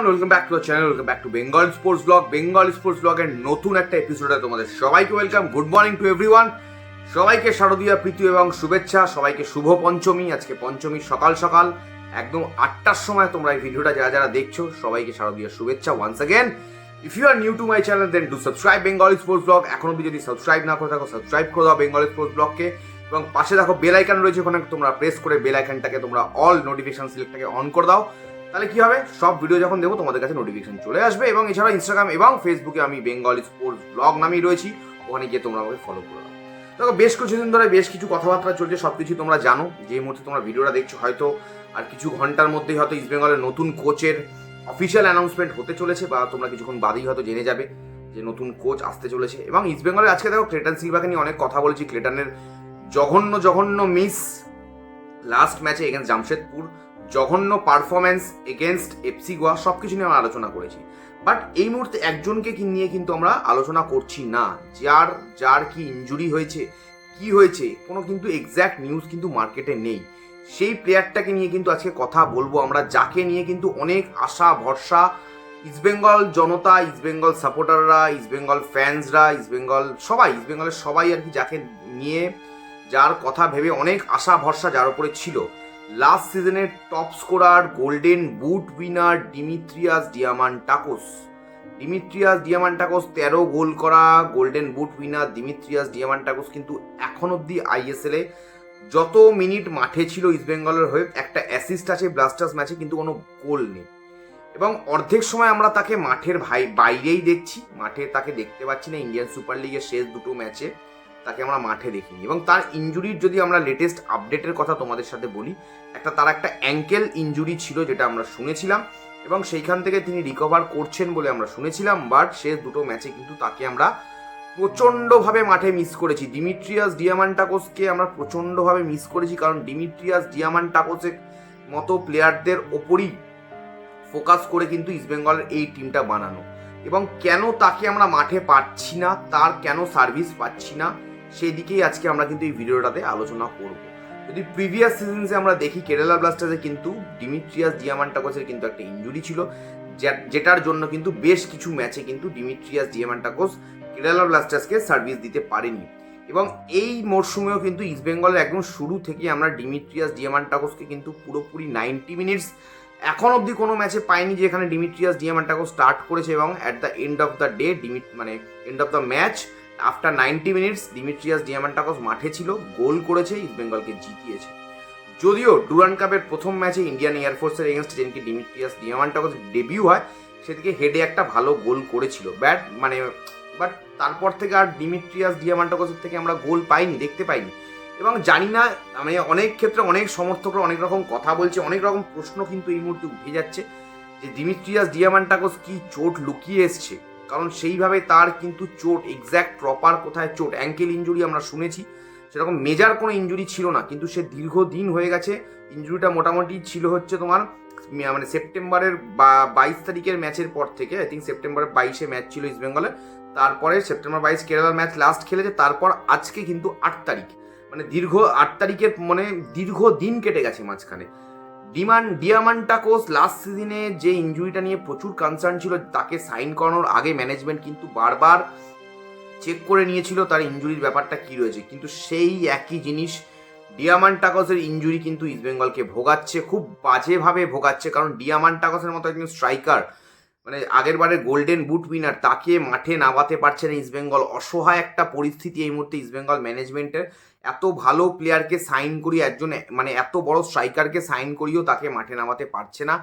Everyone welcome back to our channel welcome back to Bengal sports blog Bengal sports ব্লগের নতুন একটা এপিসোডে তোমাদের সবাইকে welcome good morning to everyone সবাইকে শারদীয়া প্রীতি এবং শুভেচ্ছা, সবাইকে শুভ পঞ্চমী, আজকে পঞ্চমী সকাল সকাল। একদম আটটার সময় তোমরা এই ভিডিওটা যারা যারা দেখছ, সবাইকে শারদীয়া শুভেচ্ছা once again if you are new to my channel then do subscribe Bengal sports blog এখন অব্দি যদি সাবস্ক্রাইব না করে থাকো সাবস্ক্রাইব করে দাও বেঙ্গল স্পোর্টস ব্লগকে এবং পাশে দেখো বেল আইকন রয়েছে, ওখানে তোমরা প্রেস করে বেল আইকনটাকে তোমরা অল নোটিফিকেশন সিলেক্টটাকে অন করে দাও। তাহলে কি হবে? সব ভিডিও যখন দেবো তোমাদের কাছে নোটিফিকেশন চলে আসবে এবং এছাড়া ইনস্টাগ্রাম এবং ফেসবুকে আমি বেঙ্গল স্পোর্টস ব্লগ নামেই রয়েছি। ওখানে গিয়ে তোমরা আমাকে ফলো করে দেখো, বেশ কিছুদিন ধরে বেশ কিছু কথাবার্তা চলছে সব কিছু তোমরা জানো। যে মুহূর্তে তোমরা ভিডিওটা দেখছ, হয়তো আর কিছু ঘণ্টার মধ্যেই হয়তো ইস্ট বেঙ্গলের নতুন কোচের অফিসিয়াল অ্যানাউন্সমেন্ট হতে চলেছে বা তোমরা কিছুক্ষণ বাদেই হয়তো জেনে যাবে যে নতুন কোচ আসতে চলেছে। এবং ইস্ট বেঙ্গলের আজকে দেখো ক্লেটন সিলভাকে নিয়ে অনেক কথা বলেছি। ক্লেটনের জঘন্য জঘন্য মিস লাস্ট ম্যাচে এগেন্স্ট জামশেদপুর জঘন্য পারফরমেন্স এগেনস্ট এফসি গোয়া সব কিছু নিয়ে আমরা আলোচনা করেছি। বাট এই মুহূর্তে একজনকে নিয়ে কিন্তু আমরা আলোচনা করছি না। যার যার কি ইনজুরি হয়েছে, কি হয়েছে, কোনো কিন্তু এক্স্যাক্ট নিউজ কিন্তু মার্কেটে নেই। সেই প্লেয়ারটাকে নিয়ে কিন্তু আজকে কথা বলব আমরা, যাকে নিয়ে কিন্তু অনেক আশা, ভরসা ইস্টবেঙ্গল জনতা ইস্টবেঙ্গল সাপোর্টাররা ইস্টবেঙ্গল ফ্যান্সরা ইস্টবেঙ্গল সবাই ইস্টবেঙ্গলের সবাই আর কি যাকে নিয়ে, যার কথা ভেবে অনেক আশা, ভরসা যার উপরে ছিল। লাস্ট সিজনের top scorer golden boot winner Dimitrios Diamantakos Dimitrios Diamantakos তেরো গোল করা golden boot winner Dimitrios Diamantakos কিন্তু এখন অবধি আইএসএল যত মিনিট মাঠে ছিল ইস্টবেঙ্গলের হয়ে, একটা অ্যাসিস্ট আছে ব্লাস্টার্স ম্যাচে কিন্তু কোনো গোল নেই। এবং অর্ধেক সময় আমরা তাকে মাঠের ভাই বাইরেই দেখছি, মাঠে তাকে দেখতে পাচ্ছি না ইন্ডিয়ান সুপার লিগের শেষ দুটো ম্যাচে তাকে আমরা মাঠে দেখিনি। এবং তার ইঞ্জুরির যদি আমরা লেটেস্ট আপডেটের কথা তোমাদের সাথে বলি, একটা তার একটা অ্যাঙ্কেল ইঞ্জুরি ছিল যেটা আমরা শুনেছিলাম, এবং সেইখান থেকে তিনি রিকভার করছেন বলে আমরা শুনেছিলাম বাট শেষ দুটো ম্যাচে কিন্তু তাকে আমরা প্রচণ্ডভাবে মাঠে মিস করেছি। ডিমিট্রিয়াস ডিয়ামান্টাকোসকে আমরা প্রচণ্ডভাবে মিস করেছি, কারণ ডিমিট্রিয়াস ডিয়ামান্টাকোসের মতো প্লেয়ারদের ওপরই ফোকাস করে কিন্তু ইস্টবেঙ্গলের এই টিমটা বানানো। এবং কেন তাকে আমরা মাঠে পাচ্ছি না, তার কেন সার্ভিস পাচ্ছি না সেই দিকেই আজকে আমরা কিন্তু এই ভিডিওটাতে আলোচনা করব। যদি প্রিভিয়াস সিজনসে আমরা দেখি কেরালা ব্লাস্টার্সে কিন্তু ডিমিট্রিয়াস ডিয়ামান্টাকোসের কিন্তু একটা ইঞ্জুরি ছিল যেটার জন্য কিন্তু বেশ কিছু ম্যাচে কিন্তু ডিমিট্রিয়াস ডিয়ামান্টাকোস কেরালা ব্লাস্টার্সকে সার্ভিস দিতে পারেনি। এবং এই মরশুমেও কিন্তু ইস্টবেঙ্গলের একদম শুরু থেকে আমরা ডিমিট্রিয়াস ডিয়ামান্টাকোসকে কিন্তু পুরোপুরি নাইনটি মিনিটস এখন অবধি কোনো ম্যাচে পাইনি, যেখানে ডিমিট্রিয়াস ডিয়ামান্টাকো স্টার্ট করেছে এবং at the end of the day ডিমিট মানে end of the match after ninety minutes Dimitrios Diamantakos মাঠে ছিল, গোল করেছে ইস্টবেঙ্গলকে জিতিয়েছে। যদিও ডুরান কাপের প্রথম ম্যাচে ইন্ডিয়ান এয়ারফোর্সের এগেনস্ট যেদিনকে ডিমিট্রিয়াস ডিয়ামান্টাকোস ডেবিউ হয় সেদিকে হেডে একটা ভালো গোল করেছিল। ব্যাট মানে বাট তারপর থেকে আর ডিমিট্রিয়াস ডিয়ামান্টাকোসের থেকে আমরা গোল পাইনি, দেখতে পাইনি। এবং জানি না মানে অনেক ক্ষেত্রে অনেক সমর্থকরা অনেক রকম কথা বলছে, অনেক রকম প্রশ্ন কিন্তু এই মুহূর্তে উঠে যাচ্ছে যে ডিমিট্রিয়াস ডিয়ামান্টাকোস কি চোট লুকিয়ে এসছে। কারণ সেইভাবে তার কিন্তু চোট এক্স্যাক্ট প্রপার কোথায় চোট অ্যাঙ্কেল ইঞ্জুরি আমরা শুনেছি। সেরকম মেজার কোনো ইঞ্জুরি ছিল না, কিন্তু সে দীর্ঘদিন হয়ে গেছে। ইঞ্জুরিটা মোটামুটি ছিল হচ্ছে তোমার মানে সেপ্টেম্বরের বা বাইশ তারিখের ম্যাচের পর থেকে আই থিঙ্ক সেপ্টেম্বরের বাইশে ম্যাচ ছিল ইস্ট বেঙ্গলের তারপরে সেপ্টেম্বর বাইশ কেরালার ম্যাচ লাস্ট খেলেছে, তারপর আজকে কিন্তু আট তারিখ। মানে দীর্ঘ আট তারিখের মানে দীর্ঘ দিন কেটে গেছে মাঝখানে। ডিমান ডিয়ামান্টাকোস লাস্ট সিজনে যে ইঞ্জুরিটা নিয়ে প্রচুর কনসার্ন ছিল, তাকে সাইন করানোর আগে ম্যানেজমেন্ট কিন্তু বারবার চেক করে নিয়েছিল তার ইঞ্জুরির ব্যাপারটা কি রয়েছে। কিন্তু সেই একই জিনিস, ডিয়ামান্টাকসের ইঞ্জুরি কিন্তু ইস্টবেঙ্গলকে ভোগাচ্ছে, খুব বাজেভাবে ভোগাচ্ছে। কারণ ডিয়ামান্টাকসের মতো একজন স্ট্রাইকার মানে আগের বারে গোল্ডেন বুট উইনার তাকে মাঠে নামাতে পারছে না ইস্টবেঙ্গল অসহায় একটা পরিস্থিতি এই মুহূর্তে ইস্টবেঙ্গল ম্যানেজমেন্টের এত ভালো প্লেয়ারকে সাইন করিয়ে একজন মানে এত বড় স্ট্রাইকারকে সাইন করিয়েও তাকে মাঠে নামাতে পারছে না।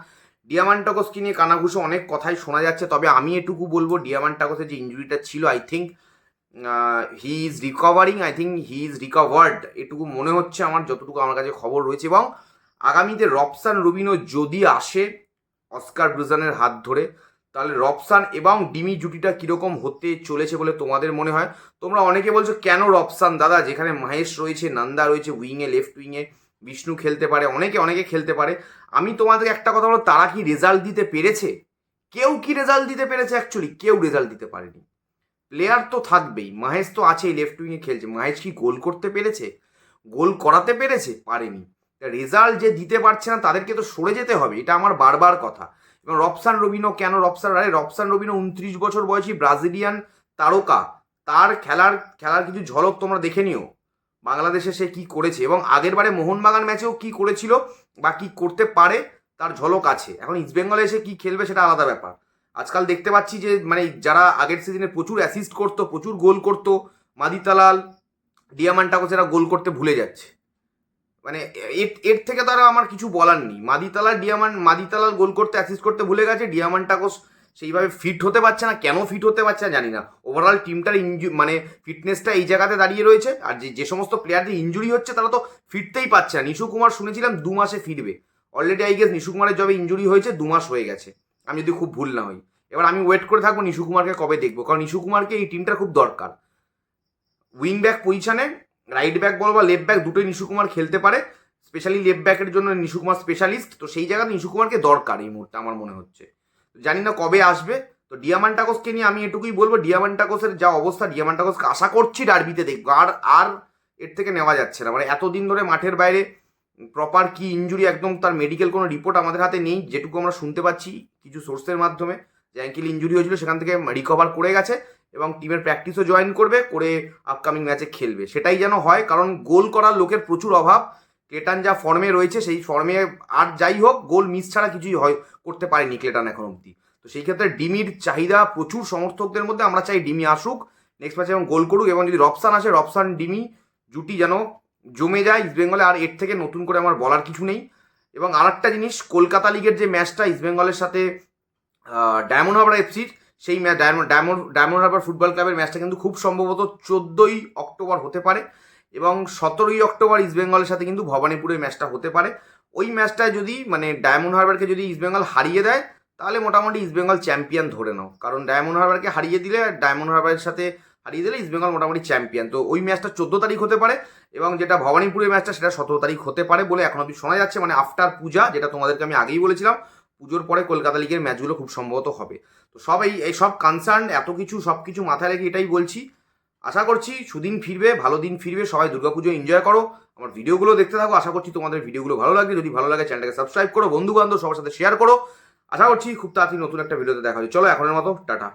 ডিয়ামান্টাকসকে নিয়ে কানাঘুষো অনেক কথাই শোনা যাচ্ছে, তবে আমি এটুকু বলব ডিয়ামান্টাকসের যে ইঞ্জুরিটা ছিল I think he is recovering I think he is recovered এটুকু মনে হচ্ছে আমার, যতটুকু আমার কাছে খবর রয়েছে। এবং আগামীতে রবসান রুবিনো যদি আসে, অস্কার ব্রুজানের হাত ধরে তাহলে রবসান এবং ডিমি জুটিটা কীরকম হতে চলেছে বলে তোমাদের মনে হয়? তোমরা অনেকে বলছো, কেন রবসান দাদা, যেখানে মহেশ রয়েছে, নন্দা রয়েছে উইংয়ে লেফট উইংয়ে বিষ্ণু খেলতে পারে, অনেকে অনেকে খেলতে পারে। আমি তোমাদের একটা কথা বলো তারা কি রেজাল্ট দিতে পেরেছে? কেউ কি রেজাল্ট দিতে পেরেছে অ্যাকচুয়ালি কেউ রেজাল্ট দিতে পারেনি। প্লেয়ার তো থাকবেই, মাহেশ তো আছেই লেফট উইংয়ে খেলছে। মাহেশ কি গোল করতে পেরেছে? গোল করাতে পেরেছে? পারেনি। রেজাল্ট যে দিতে পারছে না, তাদেরকে তো সরে যেতে হবে, এটা আমার বারবার কথা। এবং রবসান রবিনো কেন রবসান আরে রবসান রবিনো উনত্রিশ বছর বয়সী ব্রাজিলিয়ান তারকা। তার খেলার খেলার কিছু ঝলক তোমরা দেখে নিও। বাংলাদেশে সে কি করেছে এবং আগের বারে মোহনবাগান ম্যাচেও কি করেছিল বা কি করতে পারে, তার ঝলক আছে। এখন ইস্টবেঙ্গলে এসে কি খেলবে সেটা আলাদা ব্যাপার। আজকাল দেখতে পাচ্ছি যে মানে যারা আগের সিজনে প্রচুর অ্যাসিস্ট করতো, প্রচুর গোল করতো, মাদিতালাল ডিয়ামান্টাকোস এরা গোল করতে ভুলে যাচ্ছে। মানে এর এর থেকে তো আর আমার কিছু বলার নেই। মাদিতালাল ডিয়ামান, মাদিতালাল গোল করতে অ্যাসিস্ট করতে ভুলে গেছে। ডিয়ামান্টাকোস সেইভাবে ফিট হতে পারছে না। কেন ফিট হতে পারছে না জানি না। ওভারঅল টিমটার ইঞ্জু মানে ফিটনেসটা এই জায়গাতে দাঁড়িয়ে রয়েছে। আর যে যে সমস্ত প্লেয়ারদের ইঞ্জুরি হচ্ছে, তারা তো ফিরতেই পারছে না। নিশু কুমার শুনেছিলাম দু মাসে ফিরবে। অলরেডি আই গেস নিশু কুমারের যবে ইঞ্জুরি হয়েছে, দু মাস হয়ে গেছে। আমি যদি খুব ভুল না হই। এবার আমি ওয়েট করে থাকব নিশু কুমারকে কবে দেখব। কারণ নিশু কুমারকে এই টিমটার খুব দরকার। উইং ব্যাক পজিশনে রাইট ব্যাক বল বা লেফট ব্যাক দুটোই নিশু কুমার খেলতে পারে স্পেশালি লেফট ব্যাকের জন্য নিশু কুমার স্পেশালিস্ট তো সেই জায়গাতে নিশু কুমারকে দরকার এই মুহূর্তে আমার মনে হচ্ছে। জানি না কবে আসবে, তো ডিয়ামান্টাকোসকে নিয়ে আমি এটুকুই বলব, ডিয়ামান্টাকোসের যা অবস্থা, ডিয়ামান্টাকোসকে আশা করছি ডার্বিতে দেখব, আর আর এর থেকে নেওয়া যাচ্ছে না। মানে এতদিন ধরে মাঠের বাইরে প্রপার কি ইঞ্জুরি একদম তার মেডিকেল কোনো রিপোর্ট আমাদের হাতে নেই, যেটুকু আমরা শুনতে পাচ্ছি কিছু সোর্সের মাধ্যমে। যে অ্যাঙ্কেল ইঞ্জুরি হয়েছিল, সেখান থেকে রিকভার করে গেছে। এবং টিমের প্র্যাকটিসও জয়েন করবে, করে আপকামিং ম্যাচে খেলবে। সেটাই যেন হয়, কারণ গোল করার লোকের প্রচুর অভাব। ক্লেটান যা ফর্মে রয়েছে, সেই ফর্মে আর যাই হোক গোল মিস ছাড়া কিছুই হয়, করতে পারেনি ক্লেটান এখন অবধি। তো সেই ক্ষেত্রে ডিমির চাহিদা প্রচুর সমর্থকদের মধ্যে, আমরা চাই ডিমি আসুক নেক্সট ম্যাচে এবং গোল করুক, এবং যদি রপসান আসে, রপসান, ডিমি, জুটি যেন জমে যায় ইস্টবেঙ্গলে আর এর থেকে নতুন করে আমার বলার কিছু নেই। এবং আর একটা জিনিস, কলকাতা লিগের যে ম্যাচটা ইস্টবেঙ্গলের সাথে ডায়মন্ড হারবার এফসির সেই match diamond diamond diamond Harbour football ক্লাবের ম্যাচটা কিন্তু খুব সম্ভবত চোদ্দোই অক্টোবর হতে পারে এবং সতেরোই অক্টোবর ইস্টবেঙ্গলের সাথে কিন্তু ভবানীপুরের ম্যাচটা হতে পারে। ওই ম্যাচটায় যদি মানে ডায়মন্ড হারবারকে যদি ইস্টবেঙ্গল হারিয়ে দেয়, তাহলে মোটামুটি ইস্টবেঙ্গল চ্যাম্পিয়ন ধরে নাও। কারণ ডায়মন্ড হারবারকে হারিয়ে দিলে ডায়মন্ড হারবারের সাথে হারিয়ে দিলে ইস্টবেঙ্গল মোটামুটি চ্যাম্পিয়ন। তো ওই ম্যাচটা চোদ্দ তারিখ হতে পারে এবং যেটা ভবানীপুরের ম্যাচটা সেটা সতেরো তারিখ হতে পারে বলে এখন অব্দি শোনা যাচ্ছে। মানে আফটার পূজা, যেটা তোমাদেরকে আমি আগেই বলেছিলাম পুজোর পরে কলকাতা লিগের ম্যাচগুলো খুব সম্ভবত হবে। তো সব এই এই সব কনসার্ন এত কিছু, সব কিছু মাথায় রেখে এটাই বলছি। আশা করছি সুদিন ফিরবে, ভালো দিন ফিরবে, সবাই দুর্গাপুজো এনজয় করো। আমার ভিডিওগুলো দেখতে থাকো, আশা করছি তোমাদের ভিডিওগুলো ভালো লাগে যদি ভালো লাগে চ্যানেলটাকে সাবস্ক্রাইব করো বন্ধু বান্ধব সবার সাথে শেয়ার করো। আশা করছি খুব তাড়াতাড়ি নতুন একটা ভিডিওতে দেখা হবে। চলো এখনের মতো, টাটা।